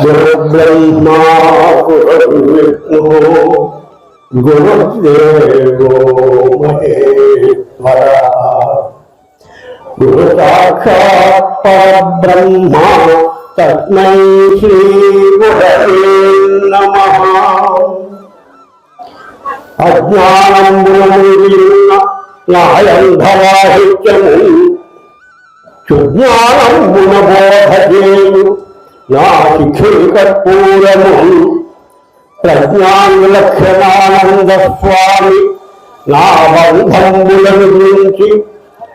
ब्रह्मा विष्णु गुरुदेवो महेश्वर गुरु साक्षात् परब्रह्मा तस्मै श्रीगुरवे नमः अज्ञानं गुरुमुदिन्न न्यायन्धवाहित्यमुम् सुज्ञानं गुणबोधयेयु నా శిఖికర్పూరము ప్రజ్ఞానులక్షణానంద స్వామి నా బంధములను గురించి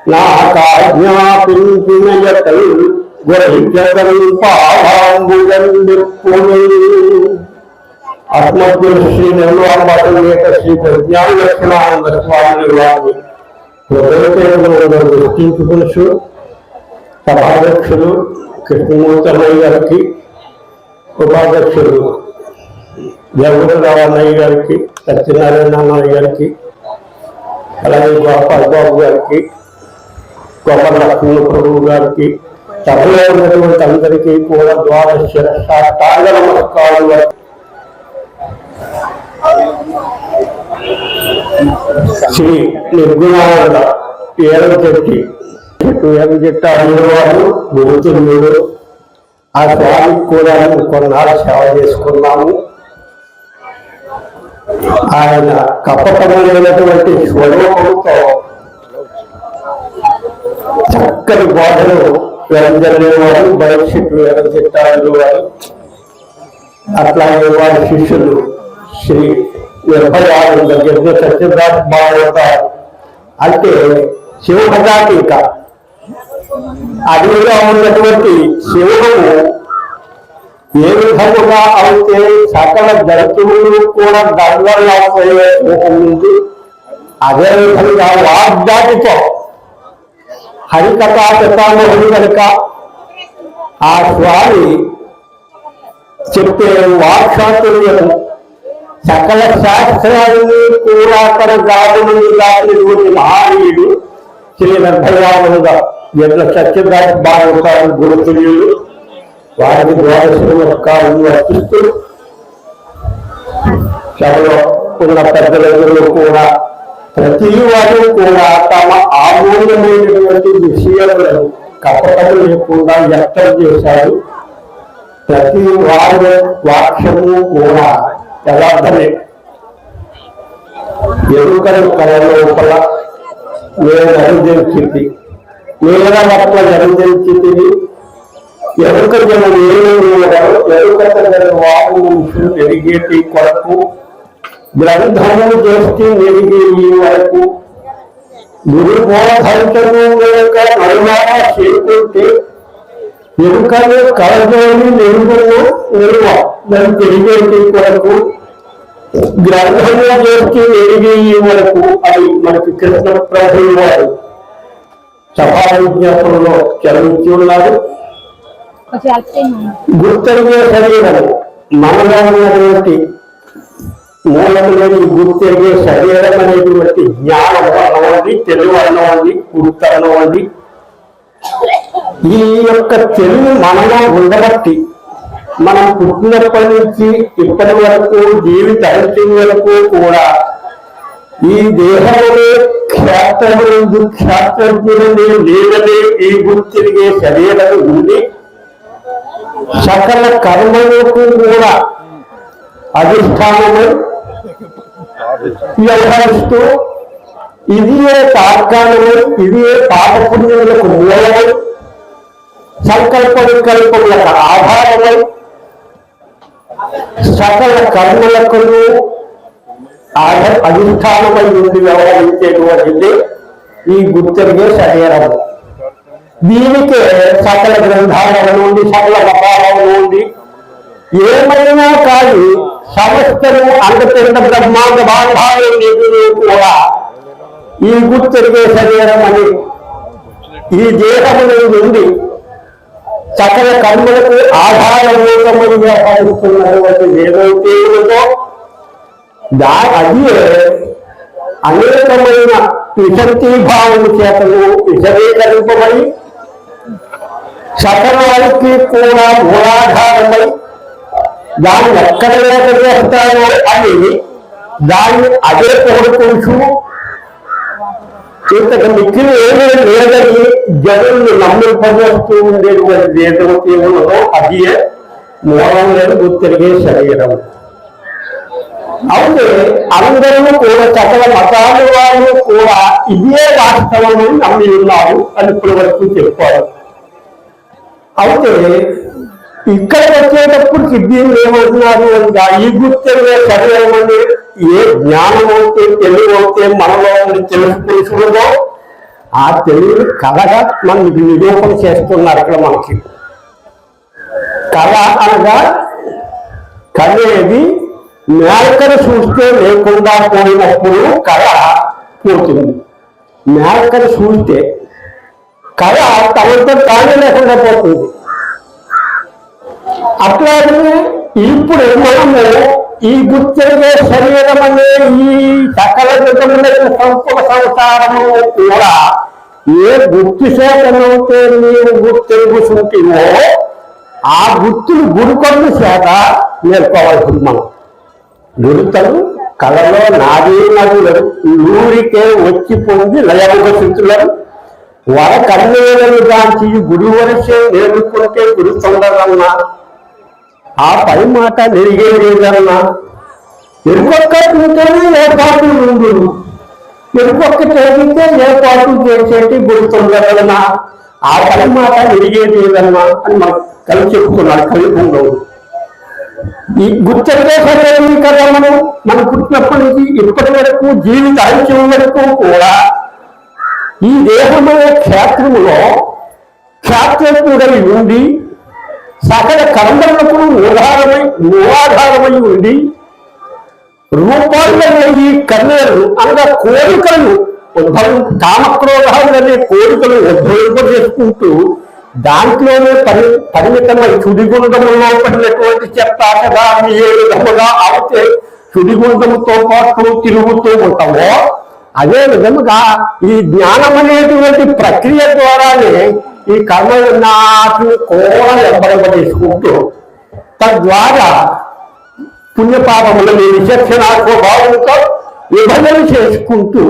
నా కాజ్ఞాపించిన యతలు గ్రహించగం పావాంబులం శ్రీ నిర్వాణ శ్రీ ప్రజ్ఞాన స్వామి వారిని హృదయకేంద్రంలో గుర్తించుకునుచు సభాధ్యక్షులు కృష్ణమూర్తమయ్య గారికి ఉపాధ్యక్షుడు జగన్ అన్నయ్య గారికి సత్యనారాయణ అన్నయ్య గారికి అలాగే గోపాల్ బాబు గారికి గోపాల లక్ష్మణ ప్రభు గారికి సభలో ఉన్నటువంటి అందరికీ కూడా ద్వాదశ నమస్కారం శ్రీ నిర్గుణానంద ఏడవ చెట్టి ఏడవ చెట్ట వారు ఆ స్వామికి కూడా కొన్నాళ్ళు సేవ చేసుకున్నాము. ఆయన కపటమైనటువంటి స్వరూపంతో చక్కని బోధను వెరంజనేవారు భవిష్యత్తు వెరంజెట్టారు వారు. అట్లాగే వారి శిష్యులు శ్రీ ఎనభై ఆరు దగ్గర సత్యనాథ్ బాగుంటారు అంటే శివభజాతీక అడవిగా ఉన్నటువంటి శివుడు ఏ విధముగా అయితే సకల జంతువులు కూడా గర్వంలాపోయే ఉంది అదే విధంగా వాగ్దాటితో హరికథా పితామహుడు కనుక ఆ స్వామి చెప్పే వాక్షాతుల్యము సకల శాస్త్రాన్ని కూడా తన గాడుని దాటినటువంటి మహానీయుడు శ్రీ నిర్భయానంద ఎట్ల సత్యదాస్ భాగవతాలు గురుతుల్యులు వారికి ద్వాదశ నమస్కారం అర్పిస్తూ సభలో ఉన్న పెద్దలందరూ కూడా ప్రతి వారు కూడా తమ ఆమూల్యమైనటువంటి విషయాలను కపటం లేకుండా వ్యక్తం చేశారు. ప్రతి వారు వాక్యము కూడా యథార్థమే. ఎరుకను కళ లోపల నేను అనుజంచింది నేల పట్ల అనుజంచింది ఎరుక జన ఎరుక వాడు మనుషులు ఎరిగేటి కొరకు గ్రంథము చేస్తే ఎరిగే ఈ వరకు గురు బోధంతము లేక నడుమారా చేకుంటే ఎరుకలు కలజోని నెరుగును నిలువ దాన్ని తెలిగేటి కొరకు గ్రంథము చేస్తే ఎరిగే ఈ వరకు అది మనకి కృష్ణ ప్రభు వారు సభా విజ్ఞాపనలో చదివించి ఉన్నారు గుర్తెరిగే శరీరము మనలో ఉన్నటువంటి మూలములని గుర్తెరిగే శరీరం అనేటువంటి జ్ఞానం అన్నవండి తెలుగు అన్నవండి గుర్తు అన్నవండి ఈ యొక్క తెలుగు మనలో ఉండబట్టి మనం పుట్టినప్పటి నుంచి ఇప్పటి వరకు జీవిత వరకు కూడా ఈ దేహంలో ఖ్యాతములందు ఖ్యాతజ్ఞులని లేదని ఈ గురి తిరిగే శరీరం ఉంది. సకల కర్మలకు కూడా అధిష్టానము వ్యవహరిస్తూ ఇది ఏ తాత్కాలమై ఇది ఏ పాపపుణ్యములకు మూలమై సంకల్ప వికల్పములకు ఆధారమై సకల కర్మలకు ఆధ- అధిష్టానమై ఉండి వ్యవహరించేటువంటిది ఈ గుర్తెరిగే శరీరము దీనికే సకల గ్రంథాల నుండి సకల మతాల నుండి ఏమైనా కానీ సమస్తము అంతటింత బ్రహ్మాండ బాంధాలు నిధులు కూడా ఈ గుర్తెరిగే శరీరం అని ఈ దేహము నుండి సకల కర్మలకు ఆధారభూతమని వ్యవహరిస్తున్నటువంటి ఏదైతే ఉందో దా అది అనేకమైన విశక్తి చేతను విశదీకరింపబడి సకలానికి కూడా మూలాధారమై దాన్ని ఎక్కడ లేక చేస్తారో అని దాన్ని అదే కోరుకుంటూ ఇంతకు మిక్కిలి ఏమీ లేదని జనుల్ని నమ్మింపజేస్తూ ఉండేటువంటి ఏదైతే ఉన్నదో అది మూలం లేదు గుర్తిరిగే శరీరం. అయితే అందరూ కూడా సకల మతాలు వారు కూడా ఇదే వాస్తవమని నమ్మి ఉన్నారు అని ఇప్పటి వరకు చెప్పారు అయితే ఇక్కడికి వచ్చేటప్పుడు సిద్ధిని ఏమంటున్నారు అంటే ఈ గుర్తులే శరీరం ఏ జ్ఞానం అవుతే తెలివి అవుతే మనలో తెలుసు తెలుసుకుంటుందో ఆ తెలివి కళగా మనం నిరూపణ చేస్తున్నారు ఇక్కడ మనకి. కళ అనగా కళేది మేకను చూస్తే లేకుండా పోయినప్పుడు కళ పోతుంది. మేకను చూస్తే కళ తనతో తానే లేకుండా పోతుంది. అట్లాగే ఇప్పుడు మనము ఈ గుర్తించే శరీరం అనే ఈ సకల విధములైన సంపద సంసారము కూడా ఏ గుర్తు చేతనైతే నేను గుర్తింపుతుంటేవో ఆ గుర్తులు గురుకొండ చేత నేర్కోవాల్సింది మనం దురుతలు కళలో నాదే నదులు ఊరికే వచ్చి పొంది లయముగ వర కన్నేలను దాంచి గుడి వరసే నేర్చుకుంటే గురు తొందరన్నా. ఆ పై మాట నెరిగేదేదన్నా ఎరుపొక్క తింటేనే ఏర్పాటు ఉండు. ఎరుకొక్క చేస్తే ఏర్పాటు చేసేటి గురి తొందరన్నా. ఆ పై మాట నెరిగేదేదన్నా అని మనం కలిసి చెప్పుకున్నాడు కలిపంలో ఈ గుర్తెరిగే సరైన కదా మనం పుట్టినప్పటి నుంచి ఇప్పటి వరకు జీవిత ఐక్యం వరకు కూడా ఈ దేహంలో క్షేత్రములో క్షేత్రజ్ఞుడై ఉండి సకల కర్మలకు మూలాధారమై మూలాధారమై ఉండి రూపాంతరమయ్యి ఈ అనగా కోరికలను ఉద్భవం కామక్రోధాలు అనే కోరికలు ఉద్భవింపజేసుకుంటూ దాంట్లోనే పరి పరిమితమై సుడిగుండములో పడినటువంటి చెత్త కదా ఏ విధముగా అవుతే సుడిగుండముతో పాటు తిరుగుతూ ఉంటామో అదే విధముగా ఈ జ్ఞానం అనేటువంటి ప్రక్రియ ద్వారానే ఈ కర్మ నాటిని కూడా వెంబడింపజేసుకుంటూ తద్వారా పుణ్యపాపములని విచక్షణ స్వభావంతో విభజన చేసుకుంటూ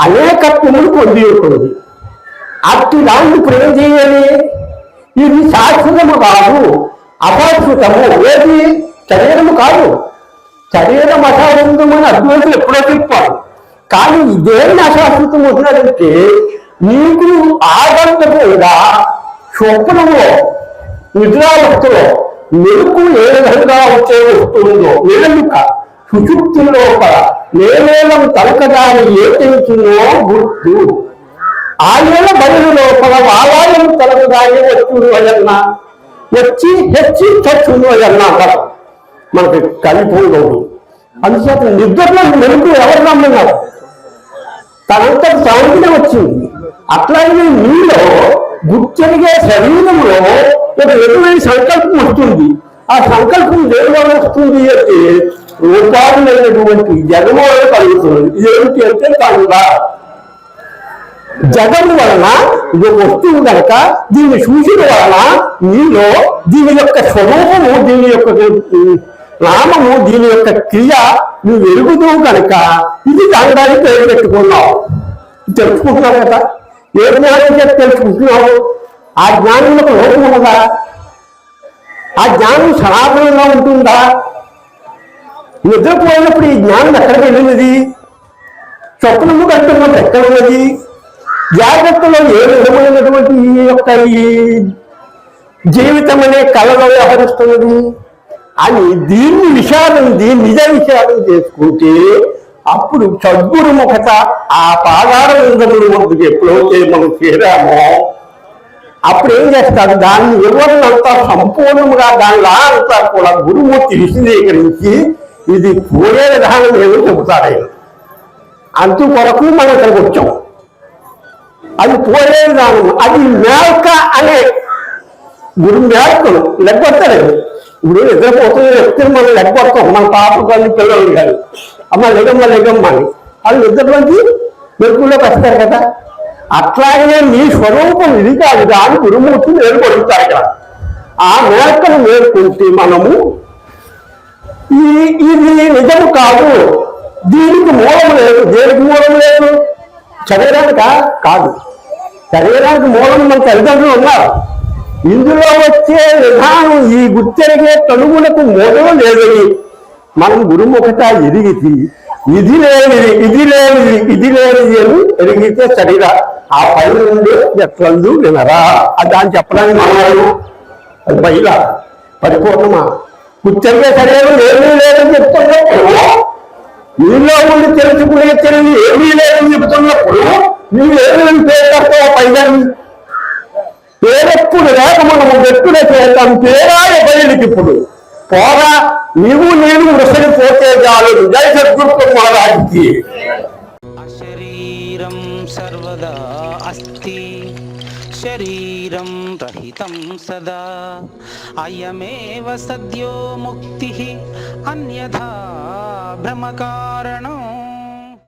అనేకత్వములు పొంది ఉంటుంది అట్టి దాన్ని ఇప్పుడు ఏం చేయాలి ఇది శాశ్వతము కాదు అశాశ్వతము ఏది? శరీరము కాదు. శరీరం అశాశ్వతము అని అద్వైతులు ఎప్పుడో చెప్పారు కానీ ఇదేమి అశాశ్వతం అవుతున్నాడంటే నీకు ఆగంతకుండా స్వప్నంలో నిద్రావస్థలో మెరుపు ఏ విధంగా వచ్చే వస్తుందో నిలమిక సుషుప్తి లోపల నేనేలం తలకదాని ఏ గుర్తు. ఆయన బయలు లోపల ఆలయం తలకదాని వచ్చును అయన్నా వచ్చి హెచ్చి తచ్చును అయన్నా అంటారు. మనకి కలిపోదు అందుచేత నిద్రలో మెరుపు ఎవరు నమ్మినారు తనంత తానుకునే వచ్చింది. అట్లాగే మీలో గుర్తెరిగే శరీరంలో ఒక ఎటువంటి సంకల్పం వస్తుంది. ఆ సంకల్పం దేని వస్తుంది అంటే రూపాలైనటువంటి జగమో కలుగుతుంది. ఏమిటి అంటే తంగా జగము వలన ఇది ఒక వస్తువు కనుక దీన్ని చూసిన వలన నీలో దీని యొక్క స్వరూపము దీని యొక్క నామము దీని యొక్క క్రియ నువ్వు ఎరుగుతూ కనుక ఇది దండానికి పేరు పెట్టుకున్నావు. తెలుసుకుంటున్నావు కదా? ఏ జ్ఞానం చేసి తెలుసుకుంటున్నావు? ఆ జ్ఞానంలో ఒక లోపం ఉన్నదా? ఆ జ్ఞానం సనాతనంగా ఉంటుందా? నిద్రపోయినప్పుడు ఈ జ్ఞానం ఎక్కడికి వెళ్ళినది? స్వప్నము కంటున్నది ఎక్కడ ఉన్నది? జాగ్రత్తలో ఏ విధమైనటువంటి ఈ యొక్క ఈ జీవితం అనే కళలో వ్యవహరిస్తున్నది? అని దీన్ని విషాదం దీన్ని నిజ విషాదం చేసుకుంటే అప్పుడు సద్గురుముఖత ఆ పాదాల విందములు వద్దకు ఎప్పుడైతే మనం చేరామో అప్పుడు ఏం చేస్తాడు దాన్ని వివరణంతా సంపూర్ణంగా దానిలా అంతా కూడా గురుమూర్తి విశదీకరించి ఇది పోయే విధానం ఏదో చెబుతాడు ఆయన. అందుకొరకు మనం ఇక్కడికి వచ్చాం. అది పోలేదు దాని అది మేల్క అనే గురు మేల్కలు లెగ్గొట్టలేదు ఇప్పుడు నిద్రపోతుంది వ్యక్తి మనం లెగ్గొడతాం మన పాప కానీ పిల్లలు కానీ అమ్మ లెగమ్మ లెగమ్మ అని. వాళ్ళు నిద్రలోంచి మెరుగులోకి వస్తారు కదా. అట్లాగే నీ స్వరూపం ఇది కాదు దాని గురుమూర్తి మేలుకొడుతారు ఇక్కడ. ఆ మేల్కను మేల్కొంటే మనము ఈ ఇది నిజము కాదు. దీనికి మూలం లేదు. దేనికి మూలం లేదు? శరీరానికా కాదు. శరీరానికి మూలం మన తల్లిదండ్రులు ఉన్నారు ఇందులో వచ్చే విధానం ఈ గుర్తెరిగే తనుగులకు మూలం లేదని మనం గురుముఖత ఎదిగితే ఇది లేనిది ఇది లేనిది ఇది లేనిది అని ఎదిగితే శరీర ఆ పైన నుండి ఎట్లందు వినరా? అది దాన్ని చెప్పడానికి మనం అది బయట పరిపూర్ణమా? గుర్తెరిగే శరీరం ఏమీ లేదని చెప్తున్నప్పుడు నీలో ఉండి తెలుసుకునే తెలివి ఏమీ లేదని చెప్తున్నప్పుడు నీవు ఏమేమి పేరు పైగా పేరెప్పుడు లేక మనము వ్యక్తుల చేద్దాం పేరాయ బయలుకి ఇప్పుడు. పోరా నీవు నేను ముసలి పోతే చాలు. జై సద్గురు మహారాజ్కి. శరీరం సర్వదా అస్తి. శరీరం రహితం సదా. అయమేవ సద్యో ముక్తి. అన్యథా భ్రమ కారణం